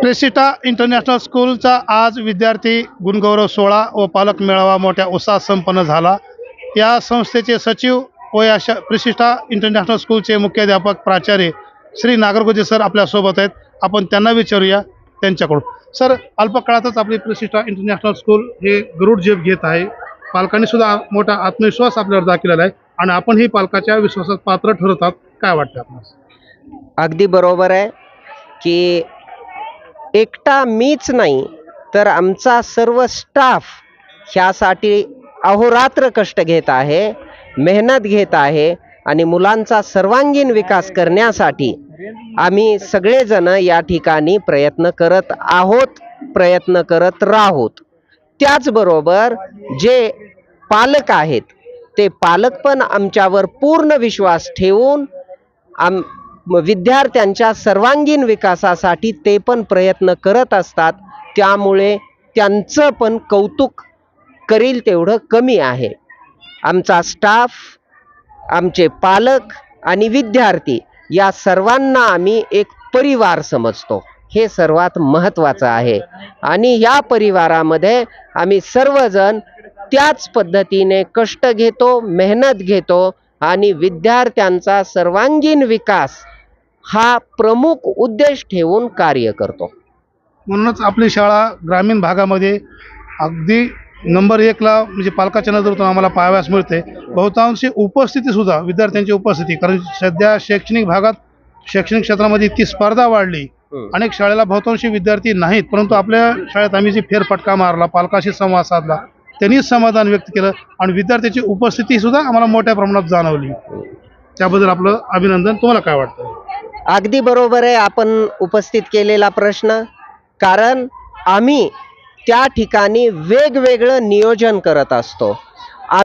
प्रेसिटा international स्कूलचा आज विद्यार्थी गुणगौरव सोहळा व पालक मेळावा मोठ्या उत्साहात संपन्न झाला. या संस्थेचे सचिव व या श प्रेसिटा इंटरनॅशनल स्कूलचे मुख्याध्यापक प्राचार्य श्री नागरगोजे सर आपल्यासोबत आहेत. आपण त्यांना विचारूया त्यांच्याकडून. सर अल्प काळातच आपली प्रेसिटा इंटरनॅशनल स्कूल हे गरुड झेप घेत आहे. पालकांनी सुद्धा मोठा आत्मविश्वास आपल्यावर दाखवलेला आहे आणि आपणही पालकाच्या विश्वासात पात्र ठरतात काय वाटतं आपल्याला? अगदी बरोबर आहे. की एकटा मीच नाही तर आमचा सर्व स्टाफ ह्यासाठी अहोरात्र कष्ट घेत आहे मेहनत घेत आहे आणि मुलांचा सर्वांगीण विकास करण्यासाठी आम्ही सगळेजण या ठिकाणी प्रयत्न करत आहोत प्रयत्न करत राहोत. त्याचबरोबर जे पालक आहेत ते पालक पण आमच्यावर पूर्ण विश्वास ठेवून आम विद्यार्थ्यांच्या सर्वांगीण विकासासाठी ते पण प्रयत्न करत असतात. त्यामुळे त्यांचं पण कौतुक करील तेवढं कमी आहे. आमचा स्टाफ आमचे पालक आणि विद्यार्थी या सर्वांना आम्ही एक परिवार समजतो. हे सर्वात महत्त्वाचं आहे. आणि या परिवारामध्ये आम्ही सर्वजण त्याच पद्धतीने कष्ट घेतो मेहनत घेतो आणि विद्यार्थ्यांचा सर्वांगीण विकास हा प्रमुख उद्देश ठेवून कार्य करतो. म्हणूनच आपली शाळा ग्रामीण भागामध्ये अगदी नंबर एकला म्हणजे पालकाच्या नजरेतून आम्हाला पाहाव्यास मिळते. बहुतांशी उपस्थितीसुद्धा विद्यार्थ्यांची उपस्थिती कारण सध्या शैक्षणिक भागात शैक्षणिक क्षेत्रामध्ये इतकी स्पर्धा वाढली. अनेक शाळेला बहुतांशी विद्यार्थी नाहीत परंतु आपल्या शाळेत आम्ही जी फेरफटका मारला पालकाशी संवाद साधला त्यांनी समाधान व्यक्त केलं आणि विद्यार्थ्याची उपस्थिती सुद्धा आम्हाला मोठ्या प्रमाणात जाणवली. त्याबद्दल आपलं अभिनंदन. तुम्हाला काय वाटतं? अगदी बरोबर आहे आपण उपस्थित केलेला प्रश्न. कारण आम्ही त्या ठिकाणी वेगवेगळं नियोजन करत असतो.